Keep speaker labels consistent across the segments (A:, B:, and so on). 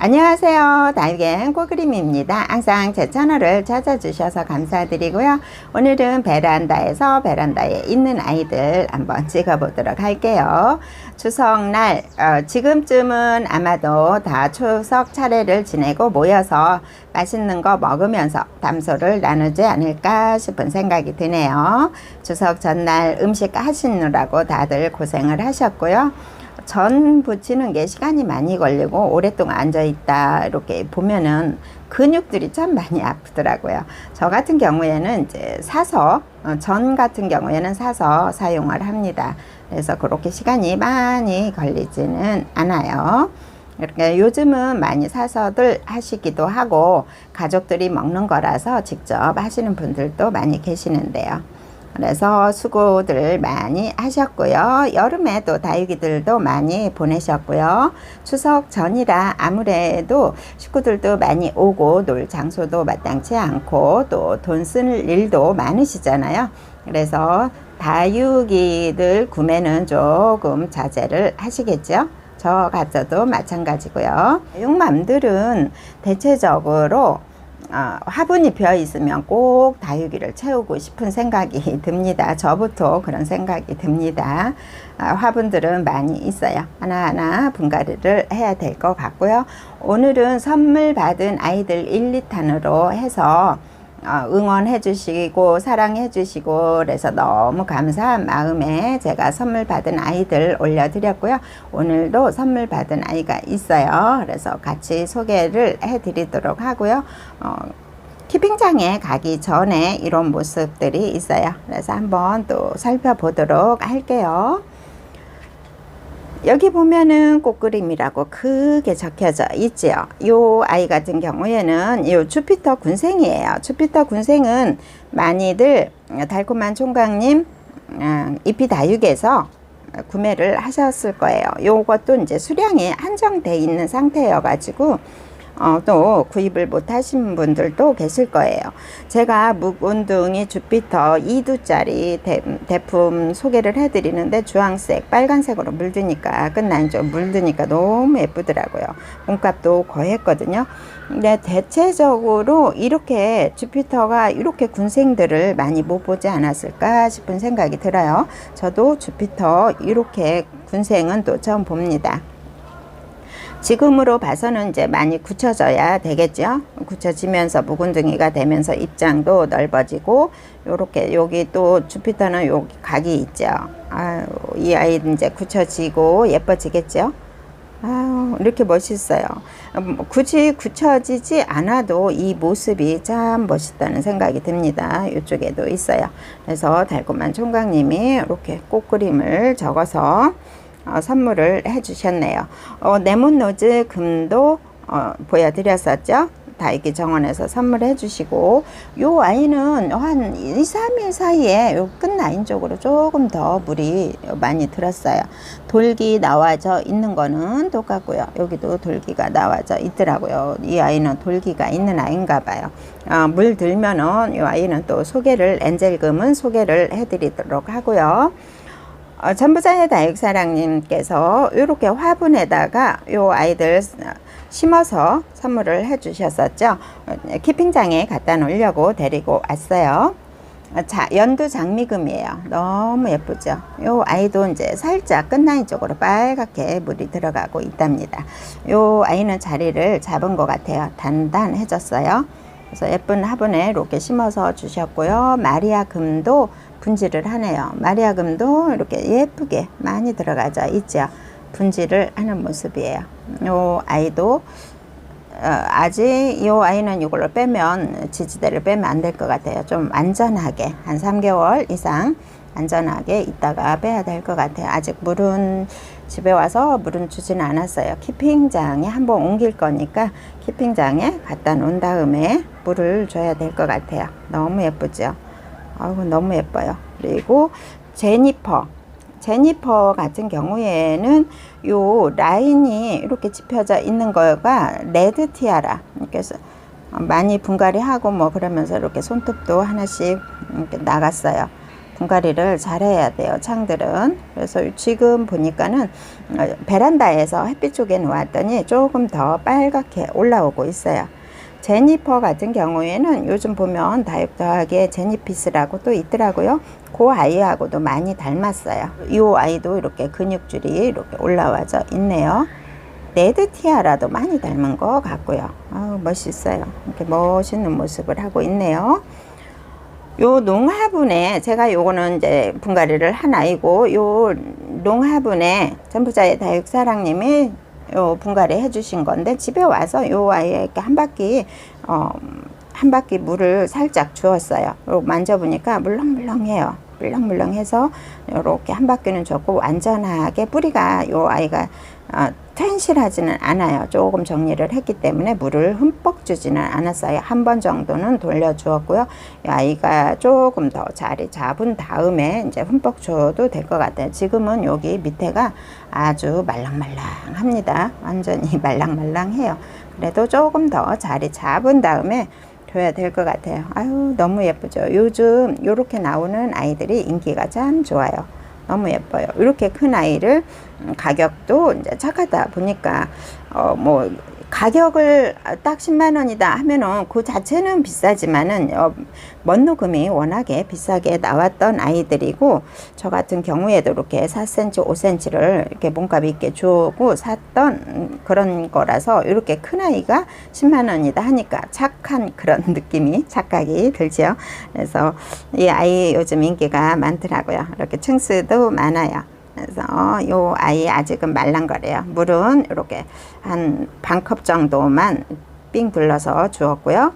A: 안녕하세요. 다육의 행복그림입니다. 항상 제 채널을 찾아주셔서 감사드리고요. 오늘은 베란다에서 베란다에 있는 아이들 한번 찍어 보도록 할게요. 추석날, 어, 지금쯤은 아마도 다 추석 차례를 지내고 모여서 맛있는 거 먹으면서 담소를 나누지 않을까 싶은 생각이 드네요. 추석 전날 음식 하시느라고 다들 고생을 하셨고요. 전 붙이는 게 시간이 많이 걸리고 오랫동안 앉아 있다 이렇게 보면은 근육들이 참 많이 아프더라고요. 저 같은 경우에는 이제 사서 어, 전 같은 경우에는 사서 사용을 합니다. 그래서 그렇게 시간이 많이 걸리지는 않아요. 그러니까 요즘은 많이 사서들 하시기도 하고 가족들이 먹는 거라서 직접 하시는 분들도 많이 계시는데요. 그래서 수고들 많이 하셨고요. 여름에 또 다육이들도 많이 보내셨고요. 추석 전이라 아무래도 식구들도 많이 오고 놀 장소도 마땅치 않고 또 돈 쓸 일도 많으시잖아요. 그래서 다육이들 구매는 조금 자제를 하시겠죠. 저 같아도 마찬가지고요. 육맘들은 대체적으로 어, 화분이 비어 있으면 꼭 다육이를 채우고 싶은 생각이 듭니다. 저부터 그런 생각이 듭니다. 아, 화분들은 많이 있어요. 하나하나 분갈이를 해야 될 것 같고요. 오늘은 선물 받은 아이들 1, 2탄으로 해서 어, 응원해 주시고 사랑해 주시고 그래서 너무 감사한 마음에 제가 선물 받은 아이들 올려드렸고요. 오늘도 선물 받은 아이가 있어요. 그래서 같이 소개를 해 드리도록 하고요. 어, 키핑장에 가기 전에 이런 모습들이 있어요. 그래서 한번 또 살펴보도록 할게요. 여기 보면은 꽃그림이라고 크게 적혀져 있지요. 요 아이 같은 경우에는 요 주피터 군생이에요. 주피터 군생은 많이들 달콤한 총각님 어, 잎이 다육에서 구매를 하셨을 거예요. 요것도 이제 수량이 한정돼 있는 상태여 가지고 어, 또 구입을 못 하신 분들도 계실 거예요. 제가 묵운둥이 주피터 2두짜리 대, 품 소개를 해드리는데 주황색, 빨간색으로 물드니까 끝나죠. 물드니까 너무 예쁘더라고요. 몸값도 거의 했거든요. 근데 대체적으로 이렇게 주피터가 이렇게 군생들을 많이 못 보지 않았을까 싶은 생각이 들어요. 저도 주피터 이렇게 군생은 또 처음 봅니다. 지금으로 봐서는 이제 많이 굳혀져야 되겠죠. 굳혀지면서 묵은둥이가 되면서 입장도 넓어지고 요렇게 여기 또 주피터는 여기 각이 있죠. 아유, 이 아이 이제 굳혀지고 예뻐지겠죠. 아유, 이렇게 멋있어요. 음, 굳이 굳혀지지 않아도 이 모습이 참 멋있다는 생각이 듭니다. 이쪽에도 있어요. 그래서 달콤한 총각님이 이렇게 꽃그림을 적어서 어, 선물을 해주셨네요. 어, 레몬노즈 금도 어, 보여드렸었죠. 다이기 정원에서 선물해 주시고 요 아이는 한 2, 3일 사이에 요 끝라인 쪽으로 조금 더 물이 많이 들었어요. 돌기 나와져 있는 거는 똑같고요. 여기도 돌기가 나와져 있더라고요. 이 아이는 돌기가 있는 아이인가 봐요. 어, 물 들면은 이 아이는 또 소개를 엔젤금은 소개를 해 드리도록 하고요. 어, 전부자의 다육사랑님께서 이렇게 화분에다가 요 아이들 심어서 선물을 해 주셨었죠. 어, 키핑장에 갖다 놓으려고 데리고 왔어요. 어, 자, 연두 장미금이에요. 너무 예쁘죠? 요 아이도 이제 살짝 끝라인 쪽으로 빨갛게 물이 들어가고 있답니다. 요 아이는 자리를 잡은 것 같아요. 단단해졌어요. 그래서 예쁜 화분에 이렇게 심어서 주셨고요. 마리아 금도 분질을 하네요. 마리아 금도 이렇게 예쁘게 많이 들어가져 있죠. 분질을 하는 모습이에요. 요 아이도 어, 아직 이 아이는 이걸로 빼면 지지대를 빼면 안 될 것 같아요. 좀 안전하게 한 3개월 이상 안전하게 있다가 빼야 될 것 같아요. 아직 물은 집에 와서 물은 주지는 않았어요. 키핑장에 한번 옮길 거니까 키핑장에 갖다 놓은 다음에 물을 줘야 될 것 같아요. 너무 예쁘죠? 아우 너무 예뻐요. 그리고 제니퍼 제니퍼 같은 경우에는 요 라인이 이렇게 짚혀져 있는 거가 레드 티아라 그래서 많이 분갈이 하고 뭐 그러면서 이렇게 손톱도 하나씩 이렇게 나갔어요. 분갈이를 잘해야 돼요. 창들은. 그래서 지금 보니까는 어, 베란다에서 햇빛 쪽에 놓았더니 조금 더 빨갛게 올라오고 있어요. 제니퍼 같은 경우에는 요즘 보면 다육도하게 제니피스라고 또 있더라고요. 그 아이하고도 많이 닮았어요. 이 아이도 이렇게 근육줄이 이렇게 올라와져 있네요. 레드 티아라도 많이 닮은 것 같고요. 아우, 멋있어요. 이렇게 멋있는 모습을 하고 있네요. 요 농화분에 제가 요거는 이제 분갈이를 한 아이고 요 농화분에 전부자의 다육사랑님이 요 분갈이 해주신 건데 집에 와서 요 아이에게 한 바퀴 어, 한 바퀴 물을 살짝 주었어요. 요 만져보니까 물렁물렁해요. 물렁물렁해서 요렇게 한 바퀴는 줬고 완전하게 뿌리가 요 아이가 어, 텐실하지는 않아요. 조금 정리를 했기 때문에 물을 흠뻑 주지는 않았어요. 한 번 정도는 돌려주었고요. 이 아이가 조금 더 자리 잡은 다음에 이제 흠뻑 줘도 될 것 같아요. 지금은 여기 밑에가 아주 말랑말랑합니다. 완전히 말랑말랑해요. 그래도 조금 더 자리 잡은 다음에 줘야 될 것 같아요. 아유, 너무 예쁘죠. 요즘 이렇게 나오는 아이들이 인기가 참 좋아요. 너무 예뻐요. 이렇게 큰 아이를 음, 가격도 이제 착하다 보니까 어 뭐 가격을 딱 10만 원이다 하면은 그 자체는 비싸지만은 어, 먼노금이 워낙에 비싸게 나왔던 아이들이고 저 같은 경우에도 이렇게 4cm, 5cm를 이렇게 몸값 있게 주고 샀던 그런 거라서 이렇게 큰 아이가 10만 원이다 하니까 착한 그런 느낌이 착각이 들죠. 그래서 이 아이 요즘 인기가 많더라고요. 이렇게 층수도 많아요. 그래서 요 아이 아직은 말랑거려요. 물은 이렇게 한 반 컵 정도만 삥 둘러서 주었고요.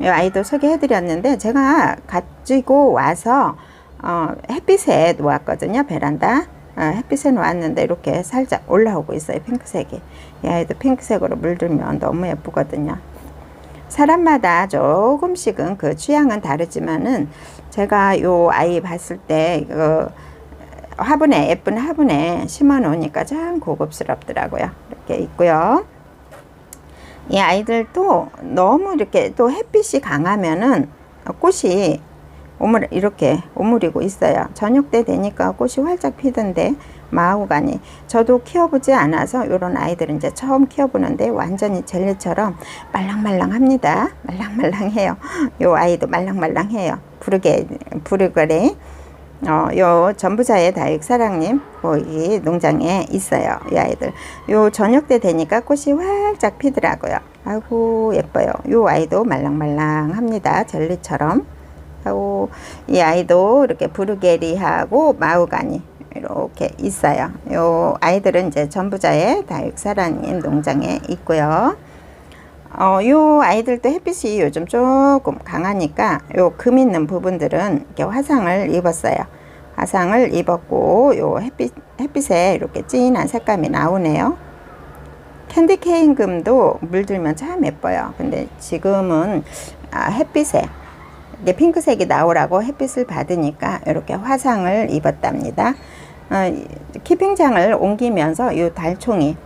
A: 이 아이도 소개해드렸는데 제가 가지고 와서 어, 햇빛에 놓았거든요. 베란다. 어, 햇빛에 놓았는데 이렇게 살짝 올라오고 있어요. 핑크색이. 이 아이도 핑크색으로 물들면 너무 예쁘거든요. 사람마다 조금씩은 그 취향은 다르지만은 제가 요 아이 봤을 때그 화분에 예쁜 화분에 심어 놓으니까 참 고급스럽더라고요. 이렇게 있고요. 이 아이들도 너무 이렇게 또 햇빛이 강하면은 꽃이 오물 이렇게 오므리고 있어요. 저녁 때 되니까 꽃이 활짝 피던데 마우가니 저도 키워보지 않아서 이런 아이들은 이제 처음 키워보는데 완전히 젤리처럼 말랑말랑합니다. 말랑말랑해요. 이 아이도 말랑말랑해요. 부르게 부르거래. 어, 요 전부자의 다육사랑님 거기 농장에 있어요. 이 아이들. 요 저녁 때 되니까 꽃이 활짝 피더라고요. 아이고 예뻐요. 요 아이도 말랑말랑합니다. 젤리처럼. 하고 이 아이도 이렇게 부르게리하고 마우가니 이렇게 있어요. 요 아이들은 이제 전부자의 다육사랑님 농장에 있고요. 어, 요 아이들도 햇빛이 요즘 조금 강하니까 요 금 있는 부분들은 이렇게 화상을 입었어요. 화상을 입었고 요 햇빛 햇빛에 이렇게 진한 색감이 나오네요. 캔디 케인 금도 물들면 참 예뻐요. 근데 지금은 아, 햇빛에 이게 핑크색이 나오라고 햇빛을 받으니까 이렇게 화상을 입었답니다. 어, 키핑장을 옮기면서 요 달총이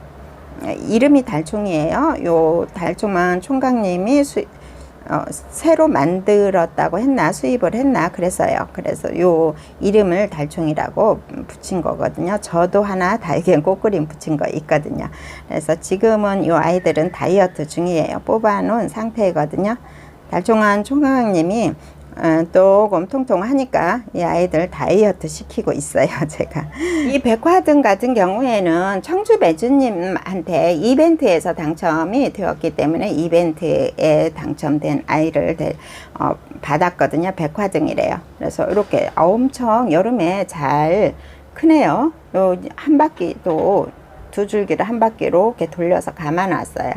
A: 이름이 달총이에요. 요 달총만 총각님이 수, 어, 새로 만들었다고 했나 수입을 했나 그랬어요. 그래서 요 이름을 달총이라고 붙인 거거든요. 저도 하나 달걀 꽃그림 붙인 거 있거든요. 그래서 지금은 요 아이들은 다이어트 중이에요. 뽑아놓은 상태거든요. 달총한 총각님이 어, 조금 통통하니까 이 아이들 다이어트 시키고 있어요 제가. 이 백화등 같은 경우에는 청주 매주님한테 이벤트에서 당첨이 되었기 때문에 이벤트에 당첨된 아이를 대, 어, 받았거든요 백화등이래요. 그래서 이렇게 엄청 여름에 잘 크네요. 요 한 바퀴 또 두 줄기를 한 바퀴로 이렇게 돌려서 감아 놨어요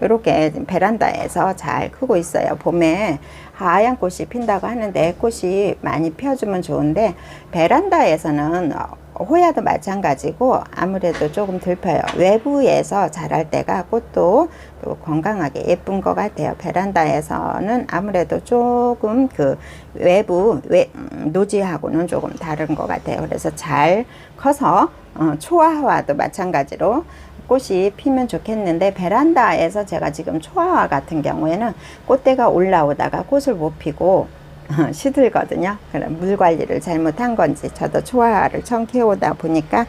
A: 이렇게 베란다에서 잘 크고 있어요. 봄에 하얀 꽃이 핀다고 하는데 꽃이 많이 피어주면 좋은데 베란다에서는 호야도 마찬가지고 아무래도 조금 덜 펴요. 외부에서 자랄 때가 꽃도 또 건강하게 예쁜 것 같아요. 베란다에서는 아무래도 조금 그 외부 외, 음, 노지하고는 조금 다른 것 같아요. 그래서 잘 커서 어, 초화와도 마찬가지로 꽃이 피면 좋겠는데 베란다에서 제가 지금 초화와 같은 경우에는 꽃대가 올라오다가 꽃을 못 피고 시들거든요. 그럼 물 관리를 잘못한 건지 저도 초화를 처음 키워오다 보니까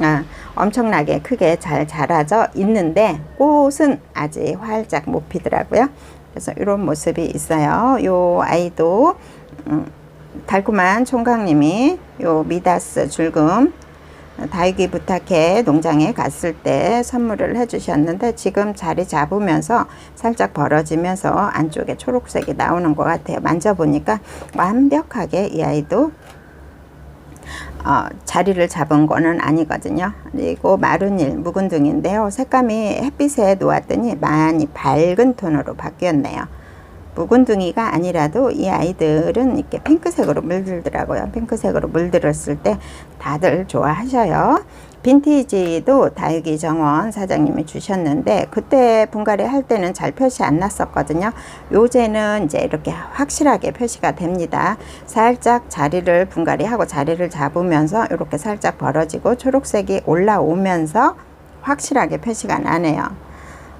A: 아, 엄청나게 크게 잘 자라져 있는데 꽃은 아직 활짝 못 피더라고요. 그래서 이런 모습이 있어요. 요 아이도 음, 달콤한 총각님이 요 미다스 줄금 다육이 부탁해 농장에 갔을 때 선물을 해주셨는데 지금 자리 잡으면서 살짝 벌어지면서 안쪽에 초록색이 나오는 것 같아요. 만져보니까 완벽하게 이 아이도 어, 자리를 잡은 거는 아니거든요. 그리고 마른일 묵은둥인데요. 색감이 햇빛에 놓았더니 많이 밝은 톤으로 바뀌었네요. 묵은둥이가 아니라도 이 아이들은 이렇게 핑크색으로 물들더라고요. 핑크색으로 물들었을 때 다들 좋아하셔요. 빈티지도 다육이 정원 사장님이 주셨는데 그때 분갈이 할 때는 잘 표시 안 났었거든요. 요새는 이제 이렇게 확실하게 표시가 됩니다. 살짝 자리를 분갈이 하고 자리를 잡으면서 이렇게 살짝 벌어지고 초록색이 올라오면서 확실하게 표시가 나네요.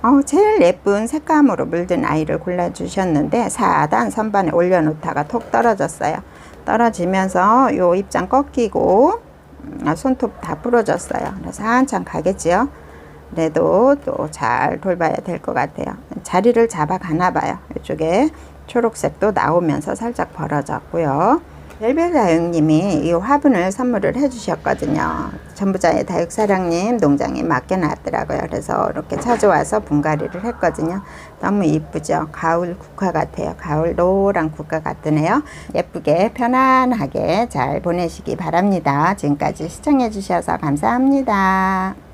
A: 어, 제일 예쁜 색감으로 물든 아이를 골라주셨는데 4단 선반에 올려놓다가 톡 떨어졌어요. 떨어지면서 요 입장 꺾이고 음, 손톱 다 부러졌어요. 그래서 한참 가겠지요. 그래도 또 잘 돌봐야 될 것 같아요. 자리를 잡아 가나 봐요. 이쪽에 초록색도 나오면서 살짝 벌어졌고요. 벨벨다육님이 이 화분을 선물을 해주셨거든요. 전부자의 다육사랑님 농장에 맡겨놨더라고요. 그래서 이렇게 찾아와서 분갈이를 했거든요. 너무 이쁘죠? 가을 국화 같아요. 가을 노란 국화 같으네요. 예쁘게 편안하게 잘 보내시기 바랍니다. 지금까지 시청해주셔서 감사합니다.